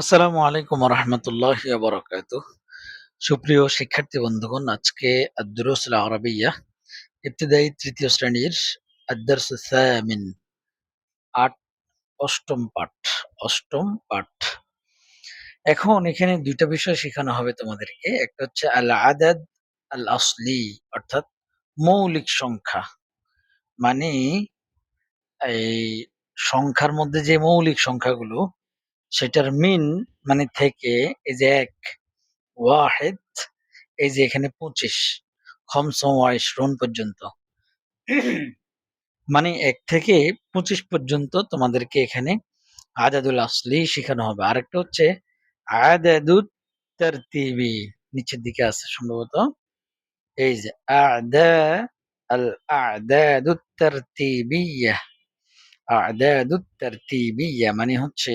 আসসালামু আলাইকুম রহমতুল্লাহ বরকাত সুপ্রিয় শিক্ষার্থী বন্ধুগণ, আজকে আদরুসুল আরবিয়া, ইবতদায়ী তৃতীয় শ্রেণির আদর্স সামিন, আট, অষ্টম পাঠ অষ্টম পাঠ। এখন এখানে দুইটা বিষয় শেখানো হবে তোমাদেরকে। একটা হচ্ছে আল আদাদ আল আসলি অর্থাৎ মৌলিক সংখ্যা। মানে এই সংখ্যার মধ্যে যে মৌলিক সংখ্যাগুলো সেটার মিন মানে থেকে এই যে এক, ওয়াহেদ, এই যে এখানে পঁচিশ, খমসম ওয়াইশরুন পর্যন্ত। মানে এক থেকে পঁচিশ পর্যন্ত তোমাদেরকে এখানে আদাদুল আসলি শেখানো হবে। আরেকটা হচ্ছে আদাদুত তারতিবি, নিচের দিকে আছে সম্ভবত। এই যে আদা, আল আদাদুত তারতিবিয়া। আদাদুত তারতিবিয়া মানে হচ্ছে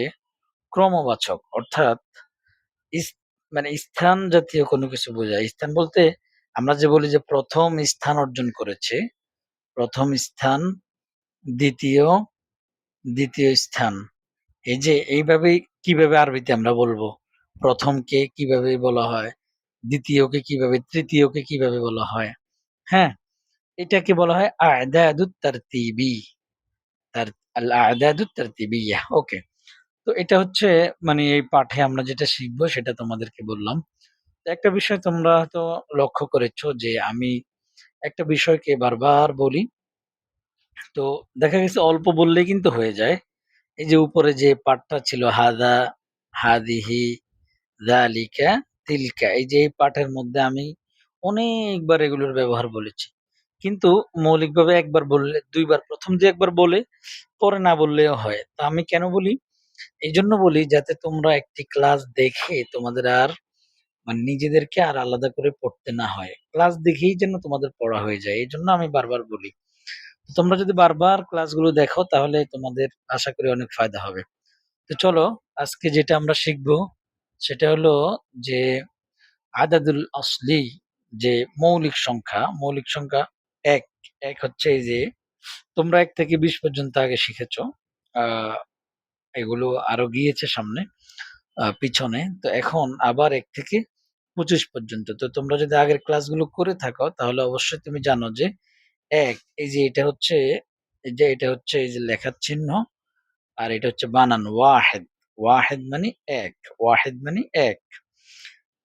ক্রমবাচক, অর্থাৎ মানে স্থান জাতীয় কোনো কিছু বোঝায়। স্থান বলতে আমরা যে বলি যে প্রথম স্থান অর্জন করেছে, প্রথম স্থান, দ্বিতীয় দ্বিতীয় স্থান। এই যে এইভাবে কীভাবে আরবিতে আমরা বলব? প্রথমকে কীভাবে বলা হয়? দ্বিতীয়কে কীভাবে, তৃতীয়কে কীভাবে বলা হয়? হ্যাঁ এটাকে বলা হয় আদাদুত তারতিবি তার, আল আদাদুত তারতিবিয়া ওকে। তো এটা হচ্ছে মানে এই পাঠে আমরা যেটা শিখব সেটা তোমাদেরকে বললাম। একটা বিষয় তোমরা তো লক্ষ্য করেছ যে আমি একটা বিষয়কে বারবার বলি। তো দেখা গেছে অল্প বললেই কিন্তু হয়ে যায়। এই যে উপরে যে পাঠটা ছিল, হাদা, হাদিহি, দালিকা, তিলকা, এই যে এই পাঠের মধ্যে আমি অনেকবার এগুলোর ব্যবহার বলেছি। কিন্তু মৌলিকভাবে একবার বললে, দুইবার, প্রথম যে একবার বলে, পরে না বললেও হয়। তা আমি কেন বলি? এই জন্য বলি যাতে তোমরা একটি ক্লাস দেখে তোমাদের আর মানে নিজেদেরকে আর আলাদা করে পড়তে না হয়। ক্লাস দেখেই যেন তোমাদের পড়া হয়ে যায় এই জন্য আমি বারবার বলি। তোমরা যদি বারবার ক্লাসগুলো দেখো তাহলে তোমাদের আশা করি অনেক ফায়দা হবে। তো চলো, আজকে যেটা আমরা শিখব সেটা হলো যে আদাদুল আসলি যে মৌলিক সংখ্যা মৌলিক সংখ্যা এক এক হচ্ছে এই যে তোমরা এক থেকে বিশ পর্যন্ত আগে শিখেছ। এগুলো আরও গিয়েছে সামনে আহ, পিছনে। তো এখন আবার এক থেকে পঁচিশ পর্যন্ত। তো তোমরা যদি আগের ক্লাসগুলো করে থাকো তাহলে অবশ্যই তুমি জানো যে এক এই যে এটা হচ্ছে এই যে এটা হচ্ছে এই যে লেখার চিহ্ন আর এটা হচ্ছে বানান ওয়াহেদ। ওয়াহেদ মানে এক ওয়াহেদ মানে এক।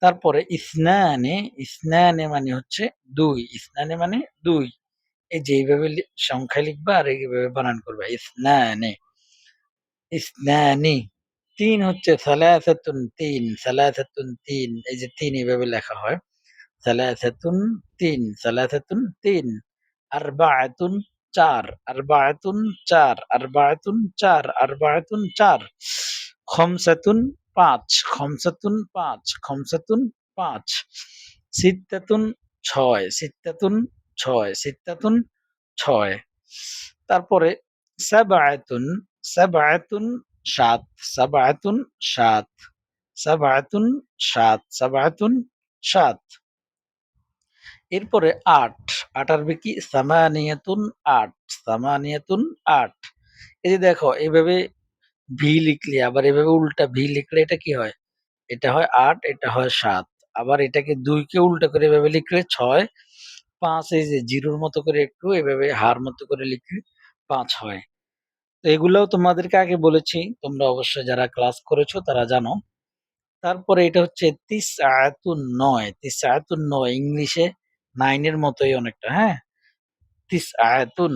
তারপরে ইসনানে ইসনানে মানে হচ্ছে দুই ইসনানে মানে দুই। এই যে এইভাবে সংখ্যা লিখবা আর এইভাবে বানান করবা ইসনানে। ইসনানি, তিন হচ্ছে সালাসাতুন তিন সালাসাতুন তিন, এই যে তিন এইভাবে লেখা হয়। সালাসাতুন তিন সালাসাতুন তিন আরবাআতুন চার আরবাআতুন চার আরবাআতুন চার আরবাআতুন চার, খমসাতুন পাঁচ খমসাতুন পাঁচ খমসাতুন পাঁচ, সিত্তাতুন ছয় সিত্তাতুন ছয় সিত্তাতুন ছয়। তারপরে সাবাআতুন সাবাআতুন সাত সাবাআতুন সাত সাবাআতুন সাত সাবাআতুন সাত এরপরে আট আট আসবে কি সামানিয়াতুন আট সামানিয়াতুন আট। এই যে দেখো এইভাবে ভি লিখলে, আবার এভাবে উল্টা ভি লিখলে এটা কি হয়? এটা হয় আট, এটা হয় সাত। আবার এটাকে দুইকে উল্টা করে এভাবে লিখলে ছয়। পাঁচ এই যে জিরোর মতো করে একটু এভাবে হার মতো করে লিখলে পাঁচ হয়। তো এগুলোও তোমাদেরকে আগে বলেছি, তোমরা অবশ্যই যারা ক্লাস করেছ তারা জানো। তারপরে এটা হচ্ছে তিস আয়াতুন নয় তিস আয়াতুন নয় ইংলিশে নাইনের মতোই অনেকটা হ্যাঁ? তিস আয়াতুন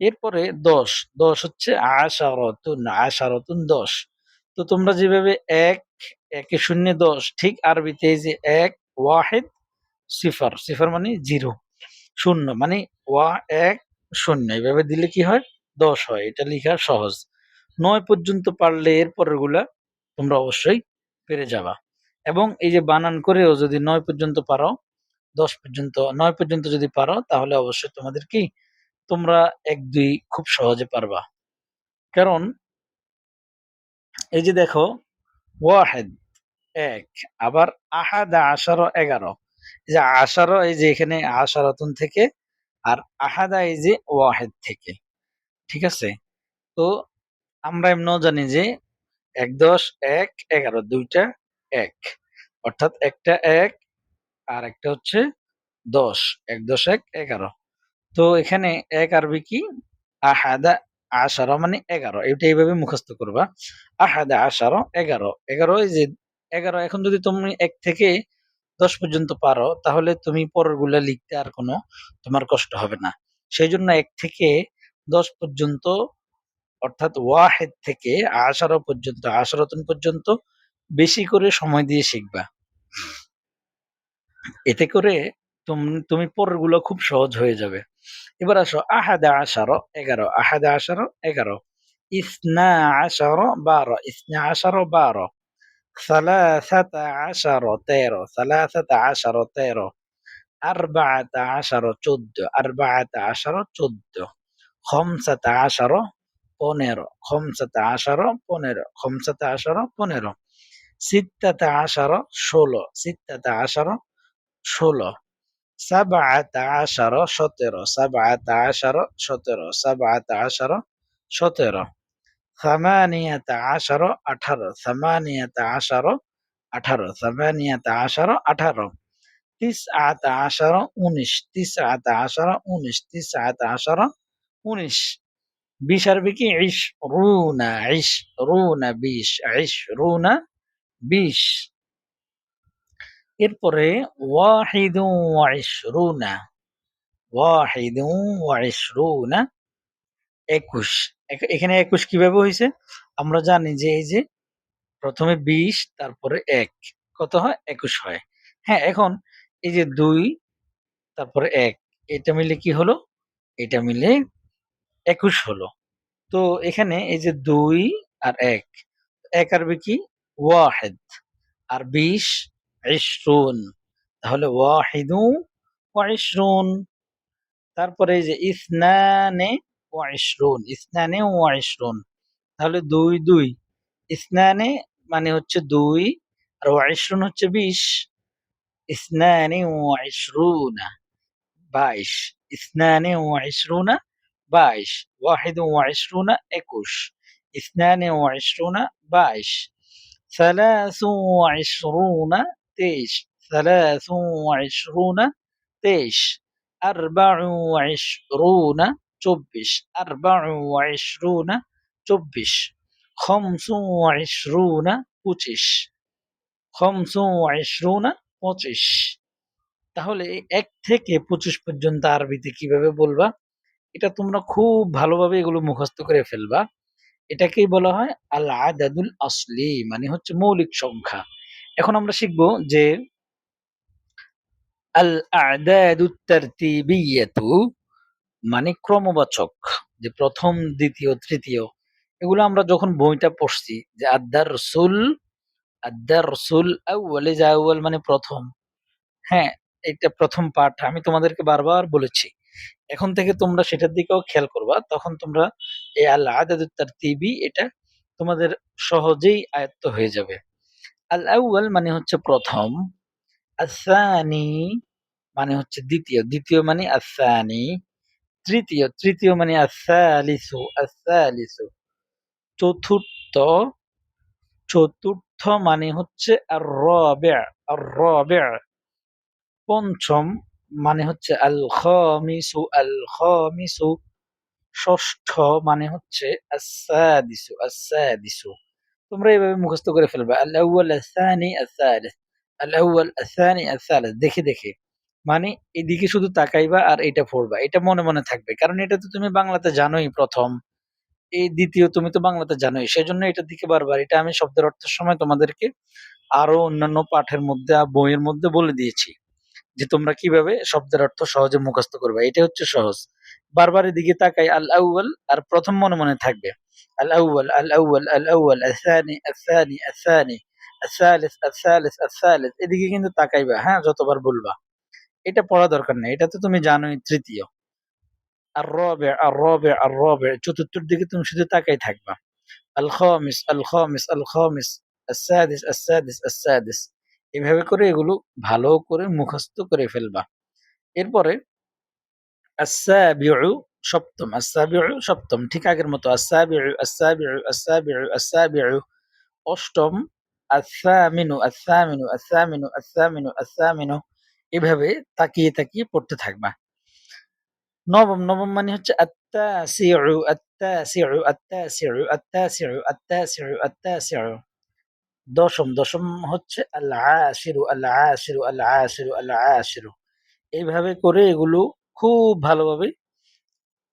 এরপরে দশ। দশ হচ্ছে আশারতুন। আশারতুন দশ। তো তোমরা যেভাবে এক, একে শূন্য, দশ, ঠিক আরবিতে যে এক, ওয়াহেদ, সিফার। সিফার মানে জিরো, শূন্য। মানে ওয়া, এক, শূন্য। এইভাবে দিলে কি হয়? দশ হয়, এটা লেখা সহজ। নয় পর্যন্ত পারলে এর তোমরা অবশ্যই পেরে যাবা। এবং এই যে বানান করেও যদি নয় পর্যন্ত পারো, দশ পর্যন্ত, নয় পর্যন্ত যদি পারো, তাহলে অবশ্যই তোমাদের কি, তোমরা এক দুই খুব সহজে পারবা। কারণ এই যে দেখো, ওয়াহেদ, এক, আবার আহাদা আশারো এগারো। এই যে আশারো, এই যে এখানে আশারতন থেকে, আর আহাদা এই যে ওয়াহেদ থেকে। ঠিক আছে? তো আমরা এমনও জানি যে এক দশ, এক, এগারো, দুইটা, এক। অর্থাৎ একটা এক আর একটা হচ্ছে দশ। এক দশ, এক, এগারো। তো এখানে এক আরবি কি? আহাদা আশারো মানে এগারো। এটা এইভাবে মুখস্থ করবা। আহাদা আশারো, এগারো। এগারো এই যে, এগারো এখন যদি তুমি এক থেকে দশ পর্যন্ত পারো, তাহলে তুমি পরেরগুলো লিখতে আর কোনো তোমার কষ্ট হবে না। সেই জন্য এক থেকে দশ পর্যন্ত, অর্থাৎ ওয়াহেদ থেকে আশারো পর্যন্ত, আশারতন পর্যন্ত বেশি করে সময় দিয়ে শিখবা। এতে করে তুমি পরগুলো খুব সহজ হয়ে যাবে। এবার আসো, আহাদা আশারো এগারো, আহাদা আশারো এগারো, ইসনা আশারো বারো, ইসনা আশারো বারো, সালাসাতা আশারো তেরো, সালাসাতা আশারো তেরো, আরবাআতা আশারো চোদ্দ, আরবাআতা আশারো চোদ্দ। খমসাত আশারো পনেরো খমসাত আশারো পনেরো খমসাত আশারো পনেরো সিত্তাতে আশারো ষোলো. সিত্তাতে আশারো ষোলো. সাবাতে আশারো সতেরো সাবাতে আশারো সতেরো সাবাতে আশারো সতেরো সামানিয়াতে আশারো আঠারো সামানিয়াতে আশারো আঠারো সামানিয়াতে আশারো আঠারো তিস আতে আশারো উনিশ তিস আতে আশারো উনিশ তিস আতে আশারো উনিশ। বিশ আরবি কি? ইশ রুনা ইশ রুনা, বিশ, ইশ রুনা, বিশ। এরপরে ওয়াহিদু ওয়াইশরুনা ওয়াহিদু ওয়াইশরুনা একুশ। এখ- এখানে একুশ কীভাবে হয়েছে আমরা জানি যে এই যে প্রথমে বিশ, তারপরে এক। কত হয়? একুশ হয়। হ্যাঁ এখন এই যে দুই, তারপরে এক। এটা মিলে কি হলো? এটা মিলে একুশ হলো। তো এখানে এই যে দুই আর এক এক আরবি কি? ওয়াহেদ। আর বিশ, ইশরুন। তাহলে ওয়াহিদু ওয়াইশরুন তারপরে এই যে ইসনানে ওয়াইশরুন ইসনানে ওয়াইশরুন তাহলে দুই দুই। ইসনানে মানে হচ্ছে দুই আর ওয়াইশরুন হচ্ছে বিশ। ইসনানে ওয়াইশরুনা বাইশ। ইসনানে ওয়াইশরুনা বাইশ ওয়াহিদ ওয়াইশরুনা একুশ ইসনানে ওয়াইশরুনা বাইশ ثلاث وعشرون تيش ثلاث وعشرون تيش أربع وعشرون চব্বিশ أربع وعشرون চব্বিশ خمس وعشرون পঁচিশ خمس وعشرون পঁচিশ তাহলে এই এক থেকে পঁচিশ পর্যন্ত আরবিতে কিভাবে বলবা এটা তোমরা খুব ভালোভাবে এগুলো মুখস্থ করে ফেলবা। এটাকেই বলা হয় আল আদাদুল আসলি মানে হচ্ছে মৌলিক সংখ্যা। এখন আমরা শিখব যে আল আদাদুত তারতিবিয়াতু মানে ক্রমবাচক, যে প্রথম, দ্বিতীয়, তৃতীয়। এগুলো আমরা যখন বইটা পড়ছি, যে আদার রসুল আদার রসুল আউ্বালে যা মানে প্রথম। হ্যাঁ এটা প্রথম পাঠ, আমি তোমাদেরকে বারবার বলেছি। এখন থেকে তোমরা সেটার দিকেও খেয়াল করবা, তখন তোমরা এই আল আদাদুত তারতিবি এটা তোমাদের সহজেই আয়ত্ত হয়ে যাবে। আল আউ্বাল মানে হচ্ছে প্রথম, আসানি মানে হচ্ছে দ্বিতীয় দ্বিতীয় মানে আসানি, তৃতীয় তৃতীয় মানে আসালিসু আসালিসু। চতুর্থ চতুর্থ মানে হচ্ছে আর রবে আর রবে পঞ্চম মানে হচ্ছে আল খামিসু আল খামিসু ষষ্ঠ মানে হচ্ছে আসাদিসু আসাদিসু তোমরা এইভাবে মুখস্থ করে ফেলবে। আল আউয়াল আসানি আসালিস আল আউয়াল আসানি আসালিস দেখে দেখে। মানে এদিকে শুধু তাকাইবা আর এটা পড়বা। এটা মনে মনে থাকবে। কারণ এটা তো তুমি বাংলাতে জানোই প্রথম। এই দ্বিতীয় তুমি তো বাংলাতে জানোই। সেজন্য এটার দিকে বারবার। এটা আমি শব্দের অর্থের সময় তোমাদেরকে আরও অন্যান্য পাঠের মধ্যে আর বইয়ের মধ্যে বলে দিয়েছি। যে তোমরা কীভাবে শব্দের অর্থ সহজে মুখস্থ করবে এটা হচ্ছে সহজ। বারবার এদিকে তাকাই, আল আউয়াল, আর প্রথম মনে মনে থাকবে। আল আউয়াল আল আউয়াল আল আউয়াল আসানি আসানি আসানি আসালিস আসালিস আসালিস এদিকে কিন্তু তাকাইবা হ্যাঁ যতবার বলবা। এটা পড়া দরকার নেই, এটা তো তুমি জানোই, তৃতীয়। আর রবে আর রবে আর রবে, চতুর্থর দিকে তুমি শুধু তাকাই থাকবা। আল খামিস আল খামিস আল খামিস আসাদিস আসাদিস আসাদিস এভাবে করে এগুলো ভালো করে মুখস্থ করে ফেলবা। এরপরে সপ্তম সপ্তম, ঠিক আগের মতো অষ্টম আসামিনু আসামিনু আসামিনু আসামিনু আসামিনু এভাবে তাকিয়ে তাকিয়ে পড়তে থাকবা। নবম নবম মানে হচ্ছে আত্তাসিউ আত্তাসিউ আত্তাসিউ আত্তাসিউ আত্তাসিউ আত্তাসিউ। দশম দশম হচ্ছে আল আশিরু আল আশিরু আল আশিরু আল আশিরু এইভাবে করে এগুলো খুব ভালোভাবে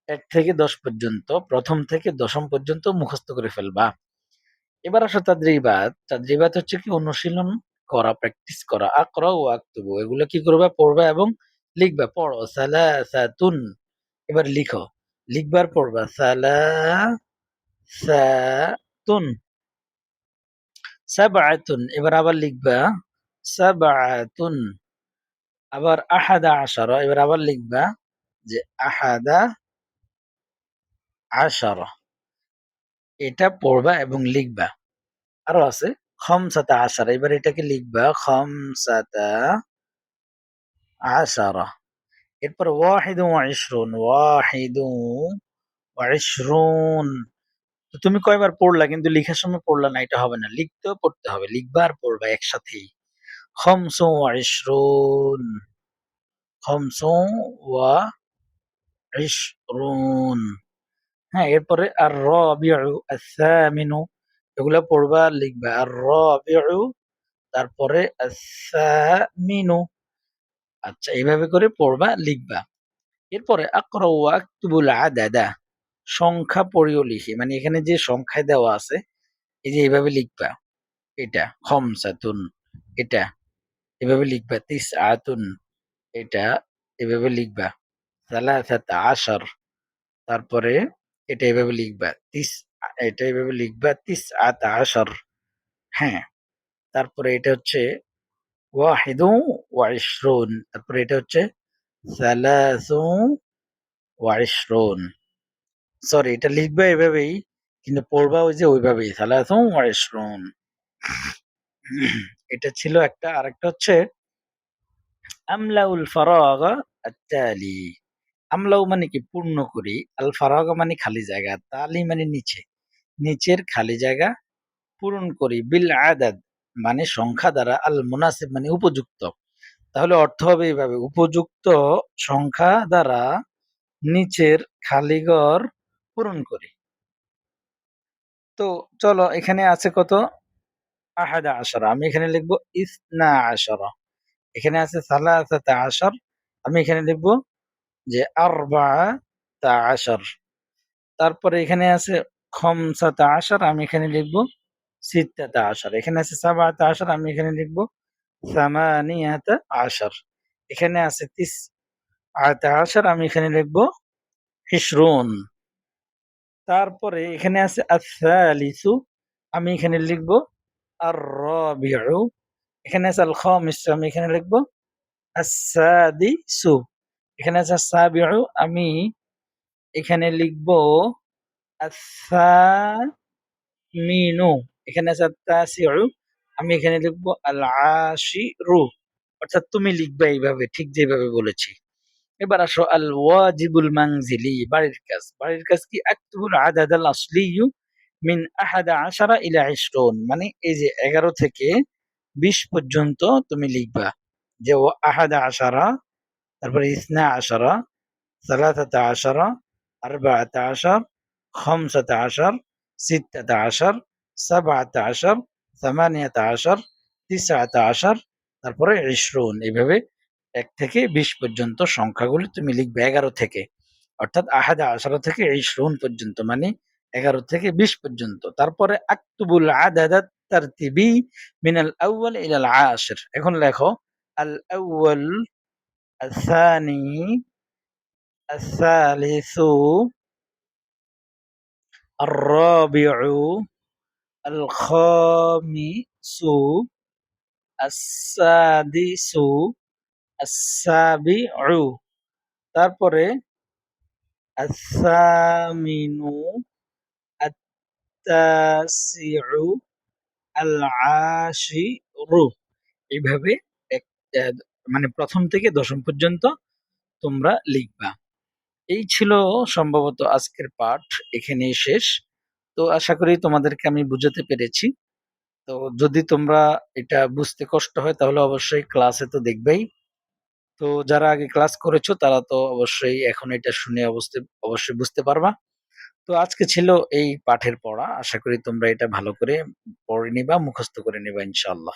এক থেকে দশ পর্যন্ত, প্রথম থেকে দশম পর্যন্ত মুখস্থ করে ফেলবা। এবার আসো তাদ্রিবাত তাদ্রিবাত হচ্ছে কি, অনুশীলন করা প্র্যাকটিস করা। আকরা ও আক্তবু, এগুলো কি করবা? পড়বা এবং লিখবা। পড়ো। সালাসাতুন। এবার লিখো। লিখবার পড়বা। সালাসাতুন। সাবআতুন, এবার আবার লিখবা, সাবআতুন, আবার আহাদা আশারা, এবার আবার লিখবা যে আহাদা আশারা। এটা পড়বা এবং লিখবা। আরও আছে, খমসাতা আশারা, এবার এটাকে লিখবা, খমসাতা আশারা। এরপর ওয়াহিদু ওয়াইশরুন ওয়াহিদু ওয়াইশরুন তো তুমি কয়বার পড়লা কিন্তু লেখার সময় পড়লা না, এটা হবে না। লিখতেও পড়তে হবে, লিখবা আর পড়বা একসাথেই। খমসু ওয়াইশরুন খমসু ওয়া ইশরুন। হ্যাঁ এরপরে আর রবিউ আসামিনু এগুলা পড়বা লিখবা। আর রবিউ তারপরে আসামিনু আচ্ছা এইভাবে করে পড়বা, লিখবা। এরপরে আকরা ওয়া আদাদা। সংখ্যা পড়িও লিখি। মানে এখানে যে সংখ্যায় দেওয়া আছে, এই যে এইভাবে লিখবা, এটা খমসাতুন এটা, এভাবে লিখবা, তিস, আতুন, এটা, এভাবে লিখবা, সালাসাত, আশার, তারপরে এটা এভাবে লিখবা, তিস, এটা এভাবে লিখবা, তিস, আত, আশার হ্যাঁ তারপরে এটা হচ্ছে ওয়াহিদু ওয়াইশরুন তারপরে এটা হচ্ছে সালাসু ওয়াইশরুন সরি এটা লিখবা এভাবেই, কিন্তু পড়বা ওই যে ওইভাবেই সালাসু ওয়াইশরুন এটা ছিল একটা, আরেকটা হচ্ছে, আমলাউল ফারাগা আত্তালি। আমলাউ মানে কি? পূর্ণ করি। আল ফারাগা মানে খালি জায়গা, তালি মানে নিচে। নিচের খালি জায়গা পূরণ করি, বিল আদাদ মানে সংখ্যা দ্বারা, আল মুনাসিব মানে উপযুক্ত। তাহলে অর্থ হবে এইভাবে, উপযুক্ত সংখ্যা দ্বারা নিচের খালি ঘর পূরণ করি। তো চলো এখানে আছে কত? আহাদা আশারা। আমি এখানে লিখব ইসনা আশারা। এখানে আছে আশার। আমি এখানে লিখব যে আরবা তা আশার। তারপরে এখানে আছে খমসাতা আশার। আমি এখানে আশার। এখানে আছে আশার। আমি এখানে লিখব সামানিয়াতা আশার। এখানে আছে তিস আতা আশার। আমি এখানে লিখব হিসরুন তারপরে এখানে আছে আসালিসু আমি এখানে লিখব আর রবিউ এখানে আছে আল খামিস আমি এখানে লিখব আসাদিসু এখানে আছে সাবিউ আমি এখানে লিখব আসামিনু এখানে আছে তাসিউ আমি এখানে লিখব আল আশিরু অর্থাৎ তুমি লিখবে এইভাবে, ঠিক যেভাবে বলেছি। এবার আসো আল ওয়াজিবুল মানজিলি, বাড়ির কাজ। বাড়ির কাজ কি? আক্তুবুল আদাদ আল আসলিয়ু মিন আহাদা আশারা ইলা ইশরুন মানে এই যে এগারো থেকে বিশ পর্যন্ত তুমি লিখবা যে ও আহাদা আশারা, তারপরে ইসনা আশারা, সালাতাতা আশারা, আরবাআতা আশার, খামসাতা আশার, সিত্তাতা আশার, সাবআতা আশার, সামানিয়াতা আশার, তিসআতা আশার, তারপরে ইশরুন এইভাবে এক থেকে বিশ পর্যন্ত সংখ্যাগুলি তুমি লিখবে এগারো থেকে অর্থাৎ আহাদা আশারা থেকে ইশরুন পর্যন্ত মানে এগারো থেকে বিশ পর্যন্ত তারপরে আক্তুবুল আদাদাত তারতিবি মিনাল আউয়াল ইলাল আশির এখন লেখো আল আউয়াল الثاني الثالث الرابع الخامس السادس আসাবিউ তারপরে আসামিনু আত্তাসিউ আল আশিরু এইভাবে এক মানে প্রথম থেকে দশম পর্যন্ত তোমরা লিখবা। এই ছিল সম্ভবত আজকের পাঠ, এখানেই শেষ। তো আশা করি তোমাদেরকে আমি বুঝাতে পেরেছি। তো যদি তোমরা এটা বুঝতে কষ্ট হয়, তাহলে অবশ্যই ক্লাসে তো দেখবেই। তো যারা আগে ক্লাস করেছ তারা তো অবশ্যই এখন এটা শুনে অবস্থে অবশ্যই বুঝতে পারবা। তো আজকে ছিল এই পাঠের পড়া। আশা করি তোমরা এটা ভালো করে পড়ে নিবা, মুখস্থ করে নিবা ইনশাআল্লাহ।